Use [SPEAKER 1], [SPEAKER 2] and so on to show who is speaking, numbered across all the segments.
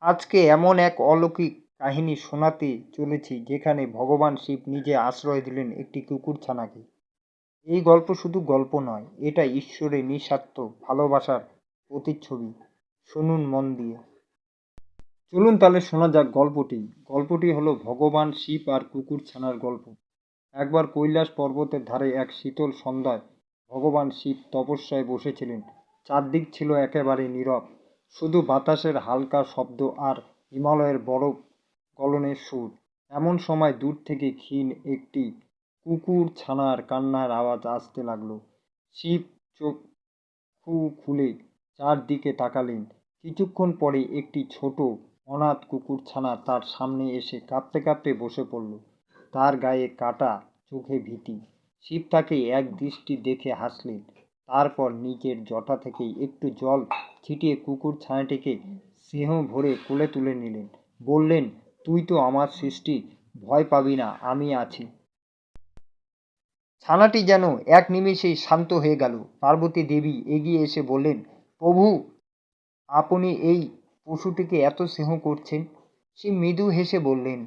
[SPEAKER 1] আজকে এমন এক অলৌকিক কাহিনী শোনাতে চলেছি যেখানে ভগবান শিব নিজে আশ্রয় দিলেন একটি কুকুরছানাকে। এই গল্প শুধু গল্প নয়, এটা ঈশ্বরের নিঃস্বার্থ ভালোবাসার প্রতিচ্ছবি। শুনুন মন দিয়ে। চলুন তাহলে শোনা যাক গল্পটি। গল্পটি হলো ভগবান শিব আর কুকুরছানার গল্প। একবার কৈলাস পর্বতের ধারে এক শীতল সন্ধ্যায় ভগবান শিব তপস্যায় বসেছিলেন। চারদিক ছিল একেবারে নীরব। শুধু বাতাসের হালকা শব্দ আর হিমালয়ের বরফ গলনের সুর। এমন সময় দূর থেকে ক্ষীণ একটি কুকুর ছানার কান্নার আওয়াজ আসতে লাগল। শিব চক্ষু খুলে চারদিকে তাকালেন। কিছুক্ষণ পরে একটি ছোট অনাথ কুকুরছানা তার সামনে এসে কাঁপতে কাঁপতে বসে পড়ল। তার গায়ে কাটা চোখে ভীতি। শিব তাকে এক দৃষ্টি দেখে হাসলেন। তারপর নিজের জটা থেকে একটু জল ছিটিয়ে কুকুর ছানাটিকে স্নেহ ভরে কোলে তুলে নিলেন। বললেন, তুই তো আমার সৃষ্টি, ভয় পাবি না, আমি আছি। ছানাটি যেন এক নিমেষেই শান্ত হয়ে গেল। পার্বতী দেবী এগিয়ে এসে বললেন, প্রভু, আপনি এই পশুটিকে এত স্নেহ করছেন? সে মৃদু হেসে বললেন,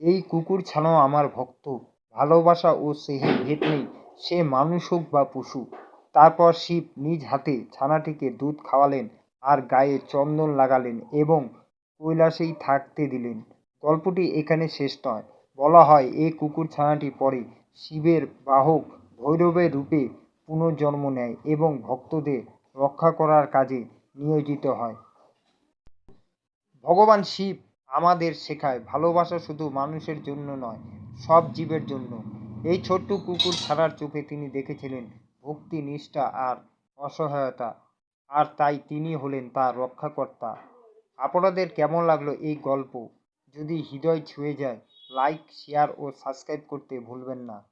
[SPEAKER 1] এই কুকুর ছানাও আমার ভক্ত। ভালোবাসা ও স্নেহের ভেদ নেই। সে মানুষ হোক বা পশু তারপর শিব নিজ হাতে ছানাটিকে দুধ খাওয়ালেন আর গায়ে চন্দন লাগালেন এবং কৈলাসেই থাকতে দিলেন। গল্পটি এখানে শেষ নয়। বলা হয় এই কুকুর ছানাটি পরে শিবের বাহক ভৈরবের রূপে পুনর্জন্ম নেয় এবং ভক্তদের রক্ষা করার কাজে নিয়োজিত হয়। ভগবান শিব আমাদের শেখায়, ভালোবাসা শুধু মানুষের জন্য নয়, সব জীবের জন্য। এই ছোট্ট কুকুর ছাড়ার চোখে তিনি দেখেছিলেন ভক্তি, নিষ্ঠা আর অসহায়তা। আর তাই তিনি হলেন তার রক্ষাকর্তা। আপনাদের কেমন লাগল এই গল্প? যদি হৃদয় ছুঁয়ে যায় লাইক শেয়ার ও সাবস্ক্রাইব করতে ভুলবেন না।